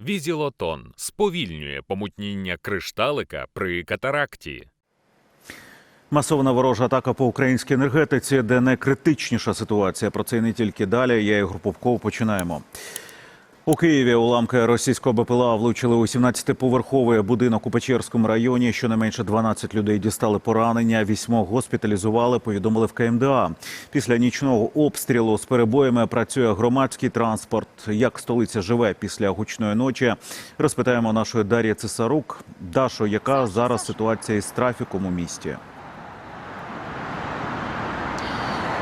Візілотон сповільнює помутніння кришталика при катаракті. Масована ворожа атака по українській енергетиці, де найкритичніша ситуація. Про це і не тільки далі. Я Ігор Попков. Починаємо. У Києві уламки російського БПЛА влучили у 17-поверховий будинок у Печерському районі. Щонайменше 12 людей дістали поранення. Вісьмох госпіталізували. Повідомили в КМДА. Після нічного обстрілу з перебоями працює громадський транспорт. Як столиця живе після гучної ночі? Розпитаємо нашої Дар'ї Цесарук. Дашо, яка зараз ситуація із трафіком у місті?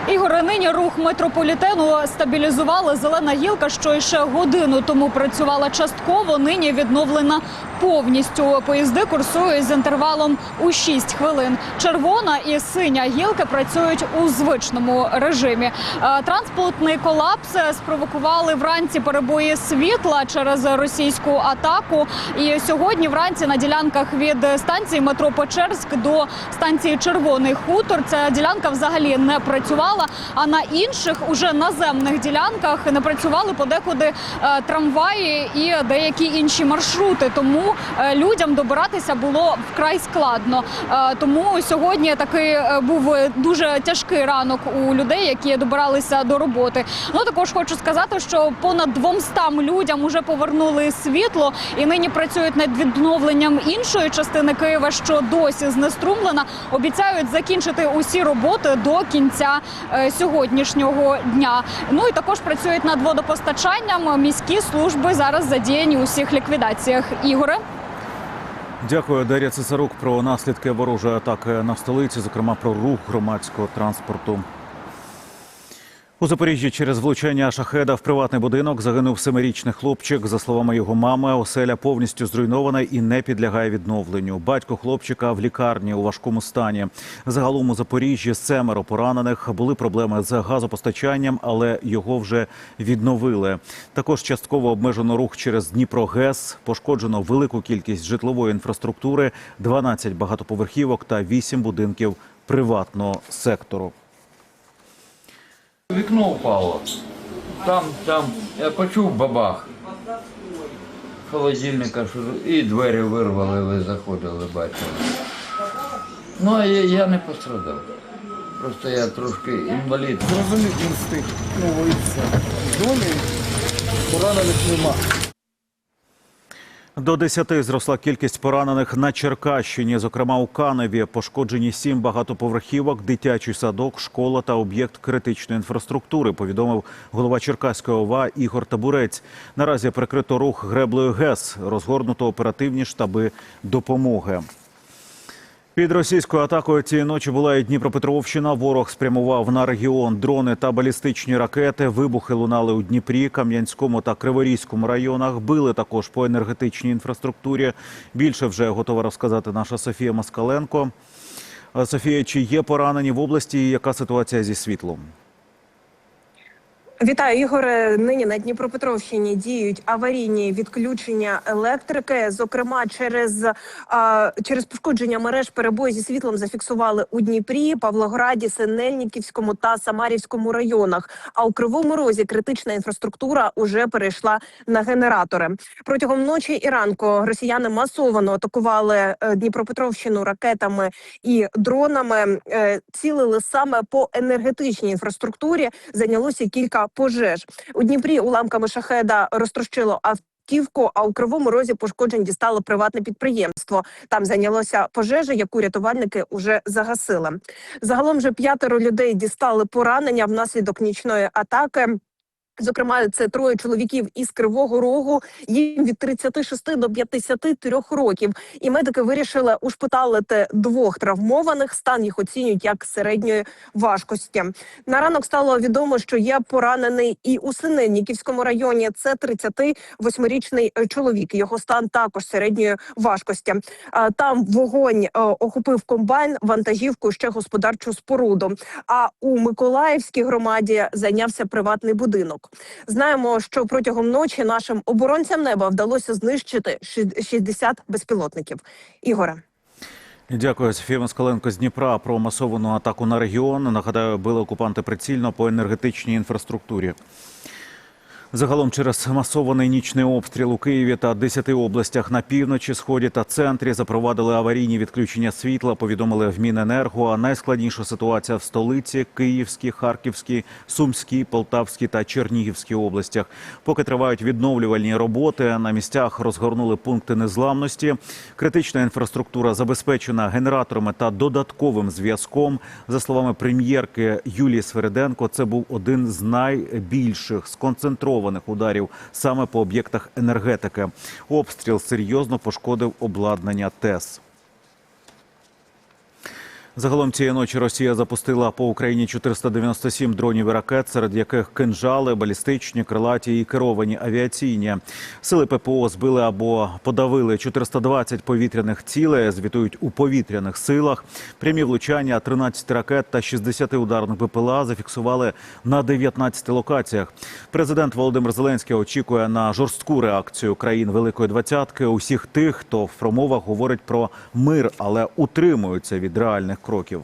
Ігор, нині рух метрополітену стабілізувала зелена гілка, що ще годину тому працювала частково. Нині відновлена повністю. Поїзди курсують з інтервалом у 6 хвилин. Червона і синя гілки працюють у звичному режимі. Е, Транспортний колапс спровокували вранці перебої світла через російську атаку. І сьогодні вранці на ділянках від станції метро Печерськ до станції Червоний хутор ця ділянка взагалі не працювала. А на інших уже наземних ділянках не працювали подекуди е, трамваї і деякі інші маршрути. Тому е, людям добиратися було вкрай складно. Е, тому сьогодні такий був дуже тяжкий ранок у людей, які добиралися до роботи. Ну також хочу сказати, що понад 200 людям уже повернули світло і нині працюють над відновленням іншої частини Києва, що досі знеструмлена. Обіцяють закінчити усі роботи до кінця е, сьогоднішнього дня. Ну і також працюють над водопостачанням. Міські служби зараз задіяні у всіх ліквідаціях. Ігоре. Дякую, Дар'я Цесарук про наслідки ворожої атаки на столиці, зокрема про рух громадського транспорту. У Запоріжжі через влучання шахеда в приватний будинок загинув семирічний хлопчик. За словами його мами, оселя повністю зруйнована і не підлягає відновленню. Батько хлопчика в лікарні у важкому стані. Загалом у Запоріжжі семеро поранених були проблеми з газопостачанням, але його вже відновили. Також частково обмежено рух через Дніпрогес. Пошкоджено велику кількість житлової інфраструктури, 12 багатоповерхівок та 8 будинків приватного сектору. Вікно впало. Там, там, я почув бабах. Холодильника і двері вирвали, ви заходили, бачили. Ну, а я, я не пострадав. Просто я трошки інвалід. Зрозумів встиг. Ну і все. Домі поранених нема. До 10 зросла кількість поранених на Черкащині. Зокрема, у Каневі пошкоджені сім багатоповерхівок, дитячий садок, школа та об'єкт критичної інфраструктури. Повідомив голова Черкаської ОВА Ігор Табурець. Наразі прикрито рух греблею ГЕС. Розгорнуто оперативні штаби допомоги. Під російською атакою цієї ночі була і Дніпропетровщина. Ворог спрямував на регіон дрони та балістичні ракети. Вибухи лунали у Дніпрі, Кам'янському та Криворізькому районах. Били також по енергетичній інфраструктурі. Більше вже готова розказати наша Софія Москаленко. Е, Софія, чи є поранені в області? і Яка ситуація зі світлом? Вітаю, Ігоре. Нині на Дніпропетровщині діють аварійні відключення електрики. Зокрема, через а, через пошкодження мереж перебої зі світлом зафіксували у Дніпрі, Павлограді, Синельниківському та Самарівському районах. А у Кривому Розі критична інфраструктура уже перейшла на генератори. Протягом ночі і ранку росіяни масово атакували е, Дніпропетровщину ракетами і дронами. Е, Цілили саме по енергетичній інфраструктурі. Зайнялося кілька пожеж у Дніпрі. Уламками шахеда розтрощило автівку. А у кривому розі пошкоджень дістало приватне підприємство. Там зайнялося пожежа, яку рятувальники вже загасили. Загалом же п'ятеро людей дістали поранення внаслідок нічної атаки. Зокрема, це троє чоловіків із Кривого Рогу. Їм від 36 до 53 років. І медики вирішили ушпиталити двох травмованих. Стан їх оцінюють як середньої важкості. На ранок стало відомо, що є поранений і у Синельниківському районі. Це 38-річний е, чоловік. Його стан також середньої важкості. Там вогонь е, охопив комбайн, вантажівку, ще господарчу споруду. А у Миколаївській громаді зайнявся приватний будинок. Знаємо, що протягом ночі нашим оборонцям неба вдалося знищити ші- 60 безпілотників. Ігоре. Дякую, Софія Москаленко з Дніпра про масовану атаку на регіон. Нагадаю, били окупанти прицільно по енергетичній інфраструктурі. Загалом через масований нічний обстріл у Києві та 10 областях на півночі, сході та центрі запровадили аварійні відключення світла. Повідомили в Міненерго. А найскладніша ситуація в столиці Київській, Харківській, Сумській, Полтавській та Чернігівській областях. Поки тривають відновлювальні роботи, на місцях розгорнули пункти незламності. Критична інфраструктура забезпечена генераторами та додатковим зв'язком. За словами прем'єрки Юлії Свериденко, це був один з найбільших сконцентрованих ударів саме по об'єктах енергетики. Обстріл серйозно пошкодив обладнання ТЕС. Загалом цієї ночі Росія запустила по Україні 497 дронів і ракет, серед яких кинжали, балістичні, крилаті і керовані авіаційні. Сили ППО збили або подавили 420 повітряних цілей. Звітують у повітряних силах. Прямі влучання 13 ракет та 60 ударних БПЛА зафіксували на 19 локаціях. Президент Володимир Зеленський очікує на жорстку реакцію країн Великої Двадцятки. Усіх тих, хто в промовах говорить про мир, але утримуються від реальних кроків.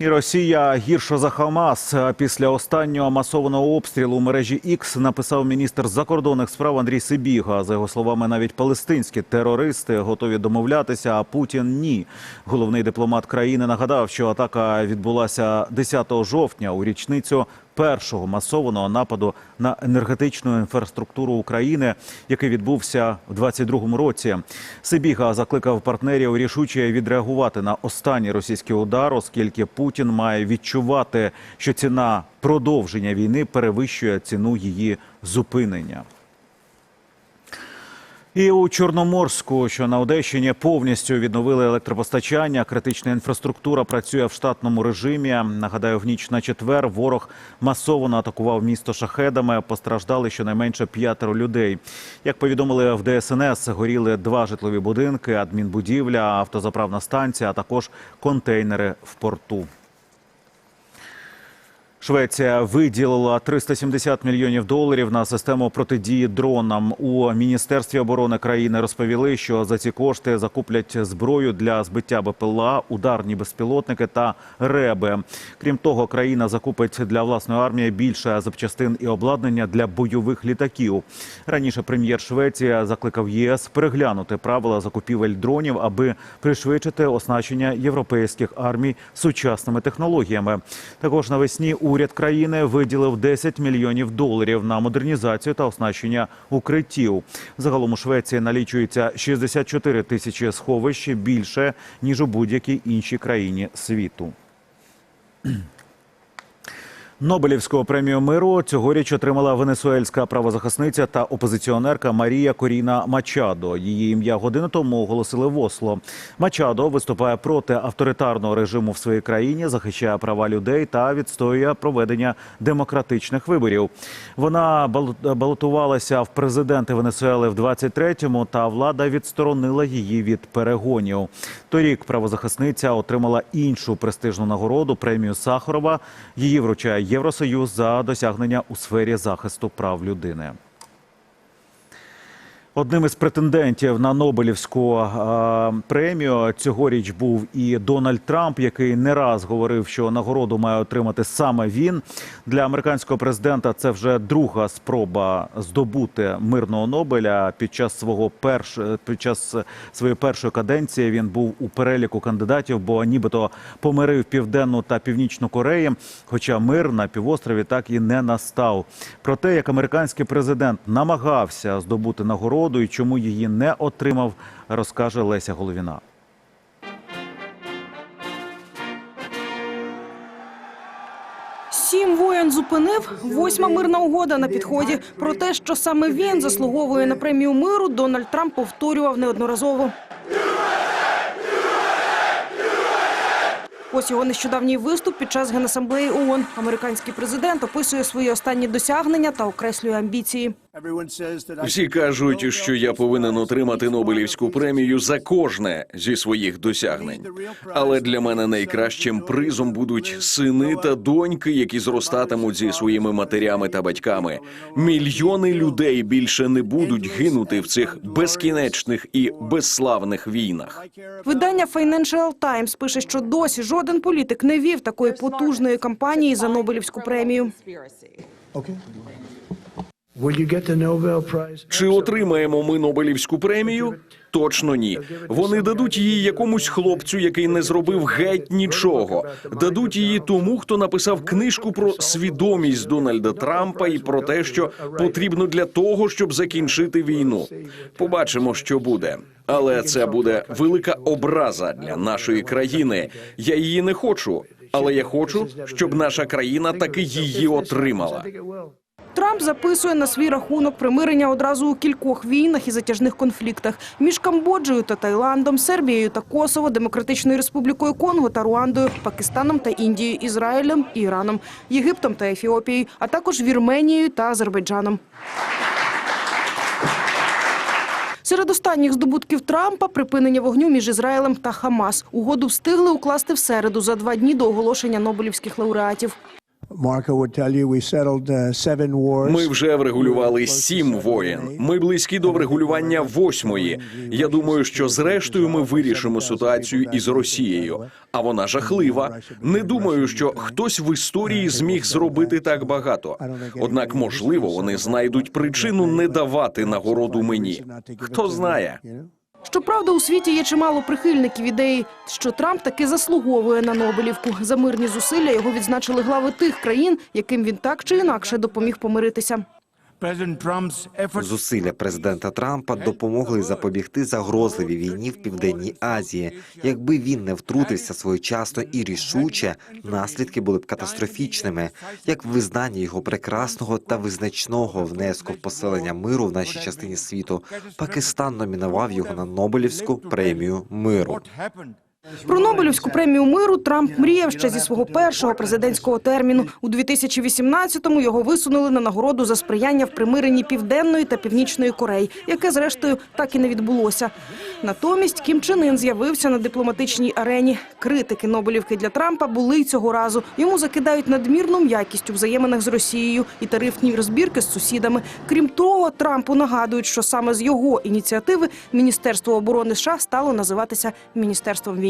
І Росія гірша за Хамас. Після останнього масованого обстрілу у мережі X написав міністр закордонних справ Андрій Сибіга. За його словами, навіть палестинські терористи готові домовлятися, а Путін ні. Головний дипломат країни нагадав, що атака відбулася 10 жовтня у річницю першого масованого нападу на енергетичну інфраструктуру України, який відбувся в 22-му році. Сибіга закликав партнерів рішуче відреагувати на останній російський удар, оскільки Путін має відчувати, що ціна продовження війни перевищує ціну її зупинення. І у Чорноморську, що на Одещині, повністю відновили електропостачання. Критична інфраструктура працює в штатному режимі. Нагадаю, в ніч на четвер ворог масово атакував місто шахедами. Постраждали щонайменше п'ятеро людей. Як повідомили в ДСНС, горіли два житлові будинки, адмінбудівля, автозаправна станція, а також контейнери в порту. Швеція виділила 370 мільйонів доларів на систему протидії дронам. У міністерстві оборони країни розповіли, що за ці кошти закуплять зброю для збиття БПЛА, ударні безпілотники та реби. Крім того, країна закупить для власної армії більше запчастин і обладнання для бойових літаків. Раніше прем'єр Швеції закликав ЄС переглянути правила закупівель дронів, аби пришвидшити оснащення європейських армій сучасними технологіями. Також навесні уряд країни виділив 10 мільйонів доларів на модернізацію та оснащення укриттів. Загалом у Швеції налічується 64 тисячі сховищ більше ніж у будь-якій іншій країні світу. Нобелівську премію миру цьогоріч отримала венесуельська правозахисниця та опозиціонерка Марія Коріна Мачадо. Її ім'я годину тому оголосили в Осло. Мачадо виступає проти авторитарного режиму в своїй країні, захищає права людей та відстоює проведення демократичних виборів. Вона балотувалася в президенти Венесуели в 23-му, та влада відсторонила її від перегонів. Торік правозахисниця отримала іншу престижну нагороду премію Сахарова. Її вручає Євросоюз за досягнення у сфері захисту прав людини. Одним із претендентів на Нобелівську е, премію цьогоріч був і Дональд Трамп, який не раз говорив, що нагороду має отримати саме він. Для американського президента це вже друга спроба здобути мирного Нобеля. Під час свого перш під час своєї першої каденції він був у переліку кандидатів, бо нібито помирив південну та північну Кореї. Хоча мир на півострові так і не настав. Про те, як американський президент намагався здобути нагороду і чому її не отримав, розкаже Леся Головіна. Сім воєн зупинив, восьма мирна угода на підході. Про те, що саме він заслуговує на премію миру, Дональд Трамп повторював неодноразово. Ось його нещодавній виступ під час генасамблеї ООН. Американський президент описує свої останні досягнення та окреслює амбіції. Всі кажуть, що я повинен отримати Нобелівську премію за кожне зі своїх досягнень. Але для мене найкращим призом будуть сини та доньки, які зростатимуть зі своїми матерями та батьками. Мільйони людей більше не будуть гинути в цих безкінечних і безславних війнах. Видання Financial Times пише, що досі жоден політик не вів такої потужної кампанії за Нобелівську премію. Чи отримаємо ми Нобелівську премію? Точно ні. Вони дадуть її якомусь хлопцю, який не зробив геть нічого. Дадуть її тому, хто написав книжку про свідомість Дональда Трампа і про те, що потрібно для того, щоб закінчити війну. Побачимо, що буде. Але це буде велика образа для нашої країни. Я її не хочу, але я хочу, щоб наша країна таки її отримала. Трамп записує на свій рахунок примирення одразу у кількох війнах і затяжних конфліктах між Камбоджею та Таїландом, Сербією та Косово, Демократичною Республікою Конго та Руандою, Пакистаном та Індією, Ізраїлем Іраном, Єгиптом та Ефіопією, а також Вірменією та Азербайджаном. Серед останніх здобутків Трампа припинення вогню між Ізраїлем та Хамас. Угоду встигли укласти в середу за два дні до оголошення Нобелівських лауреатів. Uh. Ми вже врегулювали сім воєн. Ми близькі до врегулювання восьмої. Я думаю, що зрештою ми вирішимо ситуацію із Росією. А вона жахлива. Не думаю, що хтось в історії зміг зробити так багато. Однак, можливо, вони знайдуть причину не давати нагороду мені. Хто знає? Щоправда, у світі є чимало прихильників ідеї, що Трамп таки заслуговує на Нобелівку. За мирні зусилля його відзначили глави тих країн, яким він так чи інакше допоміг помиритися. Зусилля президента Трампа допомогли запобігти загрозливій війні в південній Азії. Якби він не втрутився своєчасно і рішуче, наслідки були б катастрофічними, як визнання його прекрасного та визначного внеску в поселення миру в нашій частині світу. Пакистан номінував його на Нобелівську премію миру. Про Нобелівську премію миру Трамп мріяв ще зі свого першого президентського терміну. У 2018-му його висунули на нагороду за сприяння в примиренні Південної та Північної Кореї, яке, зрештою, так і не відбулося. Натомість Кім Чен Ін з'явився на дипломатичній арені. Критики Нобелівки для Трампа були й цього разу. Йому закидають надмірну м'якість у взаєминах з Росією і тарифні розбірки з сусідами. Крім того, Трампу нагадують, що саме з його ініціативи Міністерство оборони США стало називатися Міністерством війни.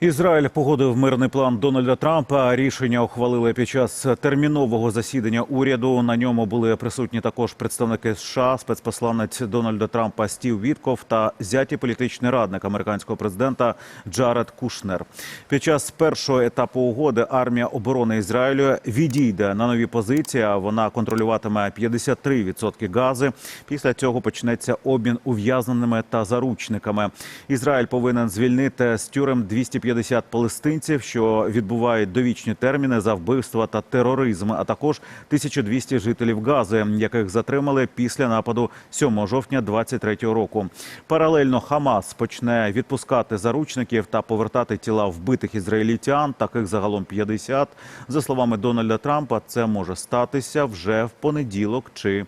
Ізраїль погодив мирний план Дональда Трампа. Рішення ухвалили під час термінового засідання уряду. На ньому були присутні також представники США, спецпосланець Дональда Трампа Стів Вітков та зятій політичний радник американського президента Джаред Кушнер. Під час першого етапу угоди армія оборони Ізраїлю відійде на нові позиції. а Вона контролюватиме 53% гази. Після цього почнеться обмін ув'язненими та заручниками. Ізраїль повинен звільнити з тюрем 250 палестинців, що відбувають довічні терміни за вбивства та тероризм, а також 1200 жителів Гази, яких затримали після нападу 7 жовтня 23 року. Паралельно Хамас почне відпускати заручників та повертати тіла вбитих ізраїльтян. Таких загалом 50. За словами Дональда Трампа, це може статися вже в понеділок чи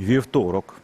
вівторок.